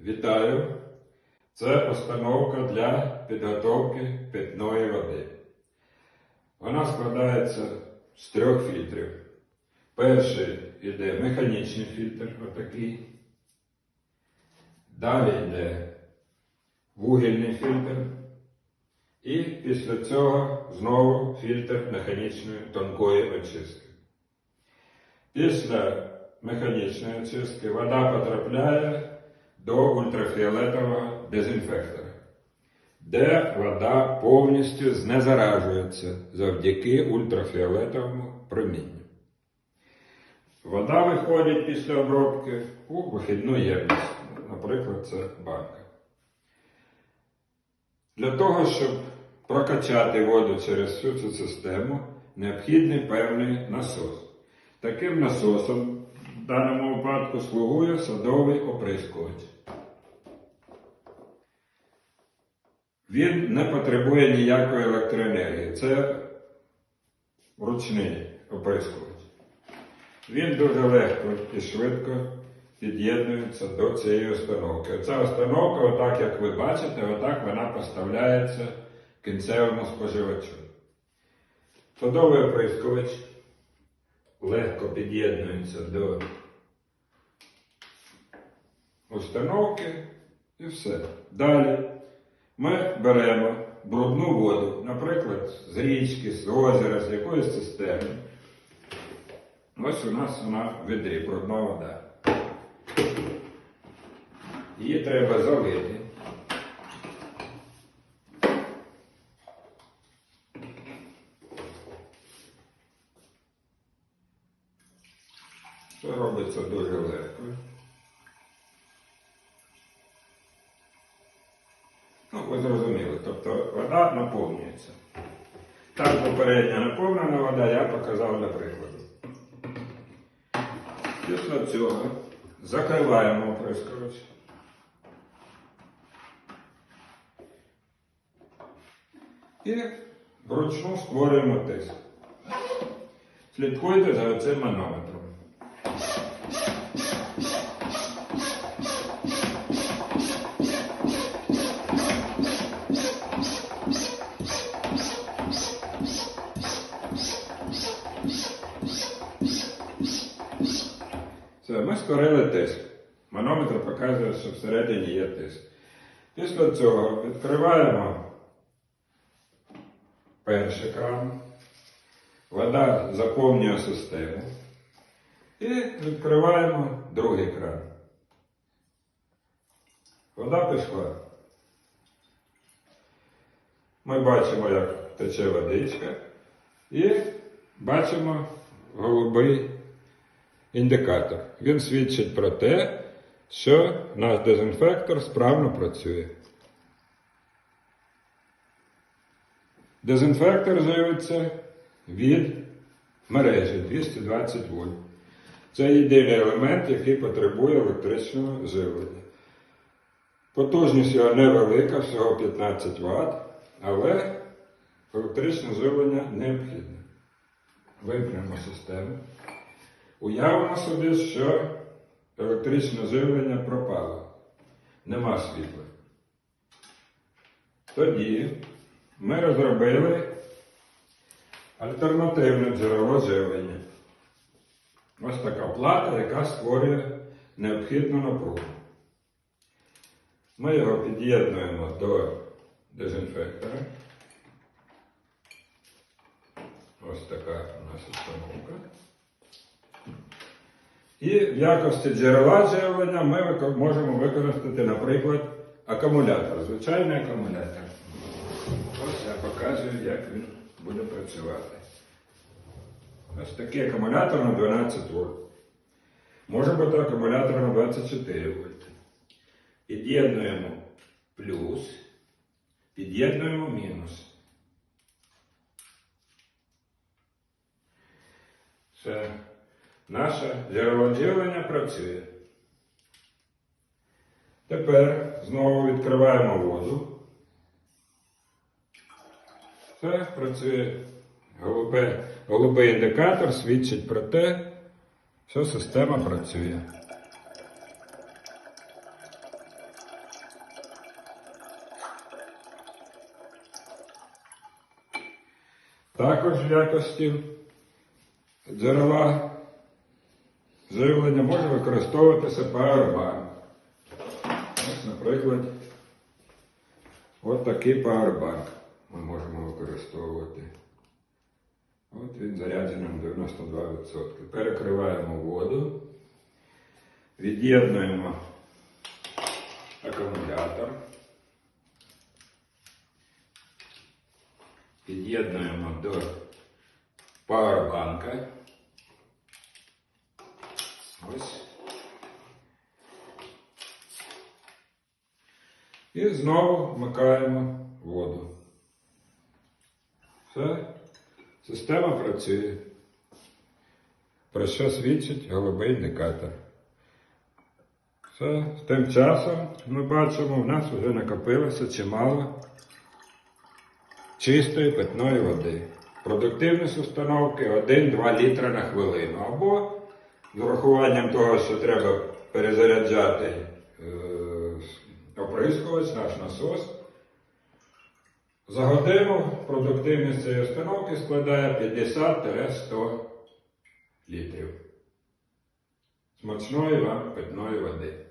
Вітаю! Це установка для підготовки питної води. Вона складається з трьох фільтрів. Перший йде механічний фільтр, отакий. Далі йде вугільний фільтр. І після цього знову фільтр механічної тонкої очистки. Після механічної очистки вода потрапляє до ультрафіолетового дезінфектора, де вода повністю знезаражується завдяки ультрафіолетовому промінню. Вода виходить після обробки у вихідну ємність, наприклад, це банка. Для того, щоб прокачати воду через всю цю систему, необхідний певний насос. Таким насосом в даному випадку слугує садовий оприскувач. Він не потребує ніякої електроенергії. Це ручний оприскувач. Він дуже легко і швидко під'єднується до цієї установки. Ця установка, отак як ви бачите, отак вона поставляється кінцевому споживачу. Садовий оприскувач легко під'єднується до установки і все. Далі ми беремо брудну воду, наприклад, з річки, з озера, з якоїсь системи. Ось у нас вона в брудна вода. Її треба залити. Це робиться дуже легко. Ну, ви зрозуміли, тобто вода наповнюється. Так попередня наповнена вода я показав для прикладу. Після цього закриваємо оприскувач. І вручну створюємо тиск. Слідкуйте за цим манометром. Ми створили тиск. Манометр показує, що всередині є тиск. Після цього відкриваємо перший кран. Вода заповнює систему. І відкриваємо другий кран. Вода пішла. Ми бачимо, як тече водичка. І бачимо голубий індикатор. Він свідчить про те, що наш дезінфектор справно працює. Дезінфектор живиться від мережі 220 вольт. Це єдиний елемент, який потребує електричного живлення. Потужність його невелика, всього 15 Вт, але електричне живлення необхідне. Вимкнемо систему. Уявимо собі, що електричне живлення пропало. Нема світла. Тоді ми розробили альтернативне джерело живлення. Ось така плата, яка створює необхідну напругу. Ми його під'єднуємо до дезінфектора. Ось така у нас установка. І в якості джерела живлення ми можемо використати, наприклад, акумулятор, звичайний акумулятор. Ось я показую, як він буде працювати. Ось такий акумулятор на 12 вольт. Може бути акумулятор на 24 вольт. Під'єднуємо плюс, під'єднуємо мінус. Все. Наше зіроводілення працює. Тепер знову відкриваємо воду. Все працює голубе. голубий індикатор, свідчить про те, що система працює. Також в якості джерела живлення може використовуватися павербанк. Ось, наприклад, от такий ми можемо використовувати. От він заряджений на 92%. Перекриваємо воду, від'єднуємо акумулятор, під'єднуємо до павербанка. Ось. І знову вмикаємо воду. Все. Система працює. Про що свідчить голубий індикатор. Все. Тим часом ми бачимо, у нас вже накопилося чимало чистої питної води. Продуктивність установки 1-2 літра на хвилину. Або з урахуванням того, що треба перезаряджати е, оприскувач, наш насос. За годину продуктивність цієї установки складає 50-100 літрів. Смачної вам питної води.